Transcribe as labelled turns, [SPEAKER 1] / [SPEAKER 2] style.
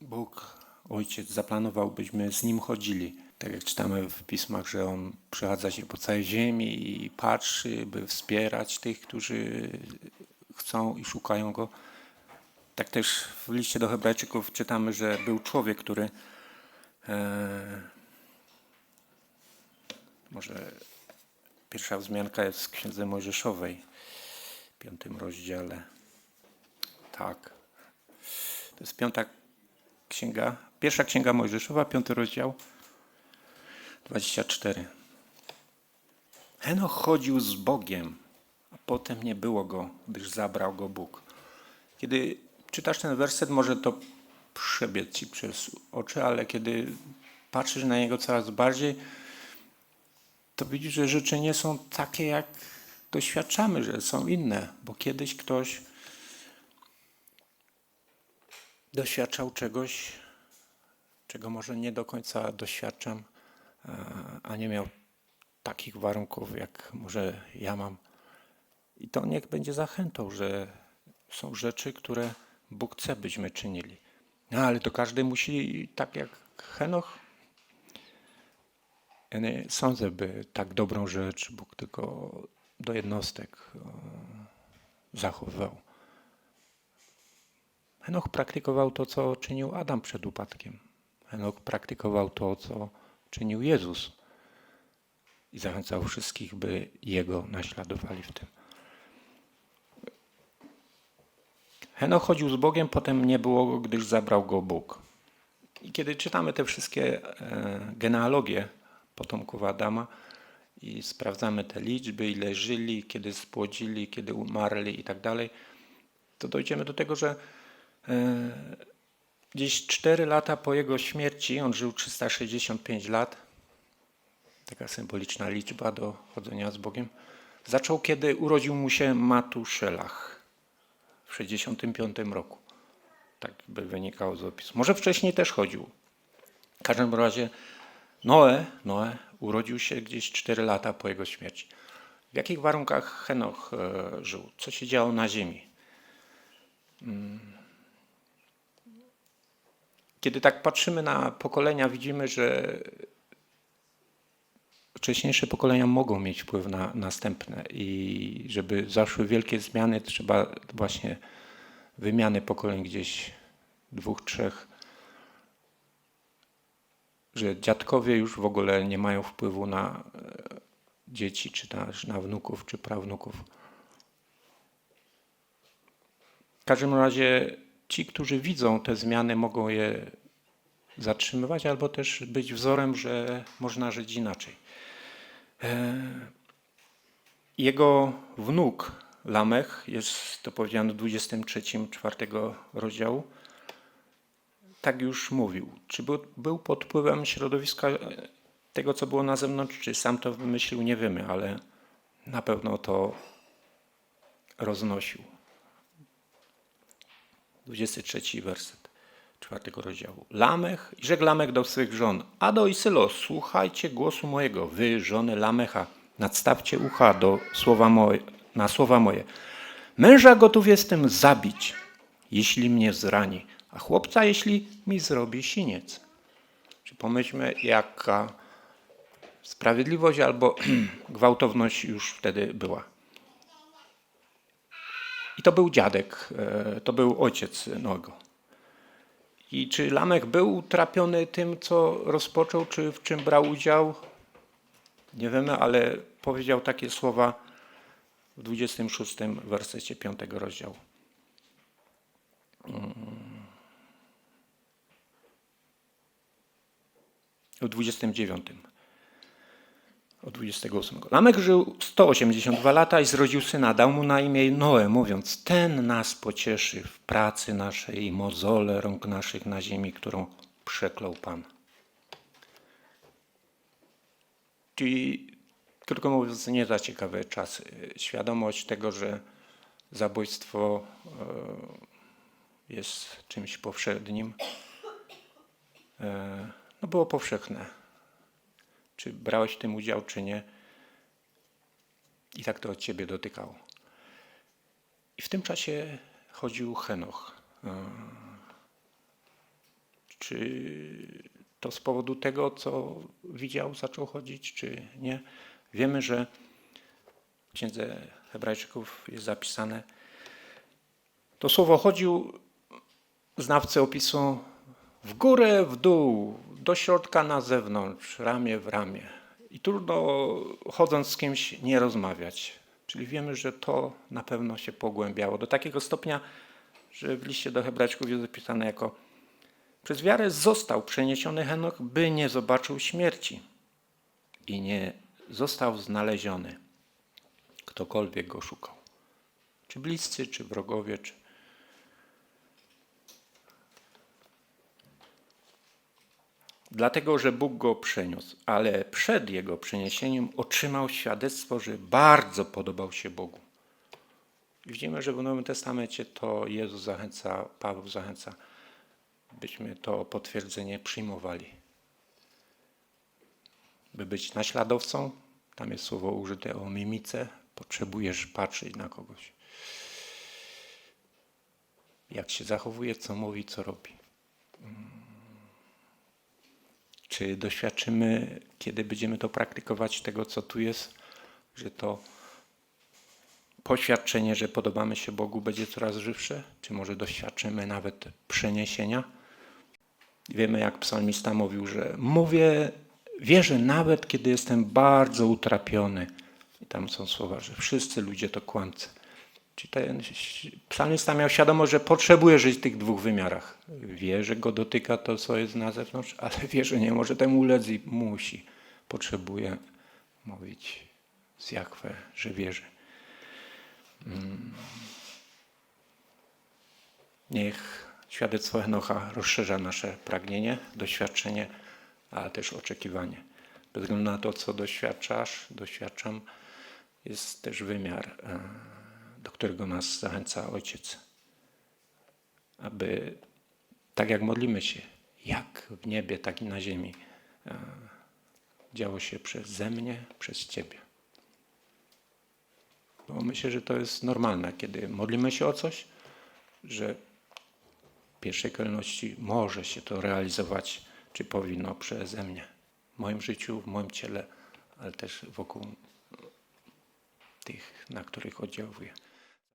[SPEAKER 1] Bóg, Ojciec zaplanował, byśmy z Nim chodzili. Tak jak czytamy w pismach, że On przechadza się po całej ziemi i patrzy, by wspierać tych, którzy chcą i szukają Go. Tak też w liście do Hebrajczyków czytamy, że był człowiek, który e, może pierwsza wzmianka jest w Księdze Mojżeszowej, w piątym rozdziale. Tak. To jest piąta księga, pierwsza księga Mojżeszowa, piąty rozdział, 24. Henoch chodził z Bogiem, a potem nie było go, gdyż zabrał go Bóg. Kiedy czytasz ten werset, może to przebiec ci przez oczy, ale kiedy patrzysz na niego coraz bardziej, to widzisz, że rzeczy nie są takie, jak doświadczamy, że są inne, bo kiedyś ktoś doświadczał czegoś, czego może nie do końca doświadczam, a nie miał takich warunków, jak może ja mam. I to niech będzie zachętą, że są rzeczy, które Bóg chce, byśmy czynili. No ale to każdy musi, tak jak Henoch, ja nie sądzę, by tak dobrą rzecz Bóg tylko do jednostek e, zachowywał. Henoch praktykował to, co czynił Adam przed upadkiem. Henoch praktykował to, co czynił Jezus i zachęcał wszystkich, by Jego naśladowali w tym. Henoch chodził z Bogiem, potem nie było go, gdyż zabrał go Bóg. I kiedy czytamy te wszystkie e, genealogie potomków Adama i sprawdzamy te liczby, ile żyli, kiedy spłodzili, kiedy umarli i tak dalej, to dojdziemy do tego, że gdzieś 4 lata po jego śmierci, on żył 365 lat, taka symboliczna liczba do chodzenia z Bogiem, zaczął, kiedy urodził mu się Matuszelach w 65 roku. Tak by wynikało z opisu. Może wcześniej też chodził. W każdym razie Noe, Noe urodził się gdzieś 4 lata po jego śmierci. W jakich warunkach Henoch e, żył? Co się działo na ziemi? Mm. Kiedy tak patrzymy na pokolenia, widzimy, że wcześniejsze pokolenia mogą mieć wpływ na następne i żeby zaszły wielkie zmiany, trzeba właśnie wymiany pokoleń gdzieś dwóch, trzech, że dziadkowie już w ogóle nie mają wpływu na e, dzieci, czy też na wnuków, czy prawnuków. W każdym razie ci, którzy widzą te zmiany, mogą je zatrzymywać albo też być wzorem, że można żyć inaczej. E, jego wnuk Lamech, jest to powiedziane w 23, 4 rozdziału, tak już mówił. Czy był, był pod wpływem środowiska tego, co było na zewnątrz, czy sam to wymyślił, nie wiemy, ale na pewno to roznosił. 23 werset czwartego rozdziału. Lamech i rzekł Lamech do swych żon. Ado i Sylo, słuchajcie głosu mojego, wy żony Lamecha, nadstawcie ucha do słowa moje, na słowa moje. Męża gotów jestem zabić, jeśli mnie zrani, a chłopca, jeśli mi zrobi siniec. Czy pomyślmy, jaka sprawiedliwość albo gwałtowność już wtedy była. To był dziadek, e, to był ojciec Noego. I czy Lamek był utrapiony tym, co rozpoczął, czy w czym brał udział? Nie wiemy, ale powiedział takie słowa w 26 wersecie 5 rozdziału. W 29. Od 28. Lamek żył 182 lata i zrodził syna. Dał mu na imię Noe, mówiąc: Ten nas pocieszy w pracy naszej i mozole rąk naszych na ziemi, którą przeklął Pan. Czyli, krótko mówiąc, nie za ciekawe czasy. Świadomość tego, że zabójstwo e, jest czymś powszednim, e, no było powszechne czy brałeś w tym udział, czy nie. I tak to od ciebie dotykało. I w tym czasie chodził Henoch. Czy to z powodu tego, co widział, zaczął chodzić, czy nie? Wiemy, że w Księdze Hebrajczyków jest zapisane, to słowo chodził, znawcy opisują w górę, w dół, do środka, na zewnątrz, ramię w ramię. I trudno chodząc z kimś nie rozmawiać. Czyli wiemy, że to na pewno się pogłębiało do takiego stopnia, że w liście do Hebrajczyków jest zapisane jako przez wiarę został przeniesiony Henok, by nie zobaczył śmierci i nie został znaleziony. Ktokolwiek go szukał. Czy bliscy, czy wrogowie, czy Dlatego, że Bóg go przeniósł, ale przed jego przeniesieniem otrzymał świadectwo, że bardzo podobał się Bogu. Widzimy, że w Nowym Testamencie to Jezus zachęca, Paweł zachęca, byśmy to potwierdzenie przyjmowali. By być naśladowcą, tam jest słowo użyte o mimice, potrzebujesz patrzeć na kogoś. Jak się zachowuje, co mówi, co robi. Czy doświadczymy, kiedy będziemy to praktykować, tego, co tu jest, że to poświadczenie, że podobamy się Bogu, będzie coraz żywsze? Czy może doświadczymy nawet przeniesienia? Wiemy, jak psalmista mówił, że mówię, wierzę nawet, kiedy jestem bardzo utrapiony. I tam są słowa, że wszyscy ludzie to kłamcy. Czyli ten psalmista miał świadomość, że potrzebuje żyć w tych dwóch wymiarach. Wie, że go dotyka to, co jest na zewnątrz, ale wie, że nie może temu ulec i musi. Potrzebuje mówić z Jachwę, że wierzy. Mm. Niech świadectwo Henocha rozszerza nasze pragnienie, doświadczenie, ale też oczekiwanie. Bez względu na to, co doświadczasz, doświadczam, jest też wymiar, e, którego nas zachęca Ojciec. Aby tak jak modlimy się, jak w niebie, tak i na ziemi, e, działo się przeze mnie, przez Ciebie. Bo myślę, że to jest normalne, kiedy modlimy się o coś, że w pierwszej kolejności może się to realizować, czy powinno przeze mnie, w moim życiu, w moim ciele, ale też wokół tych, na których oddziałuję.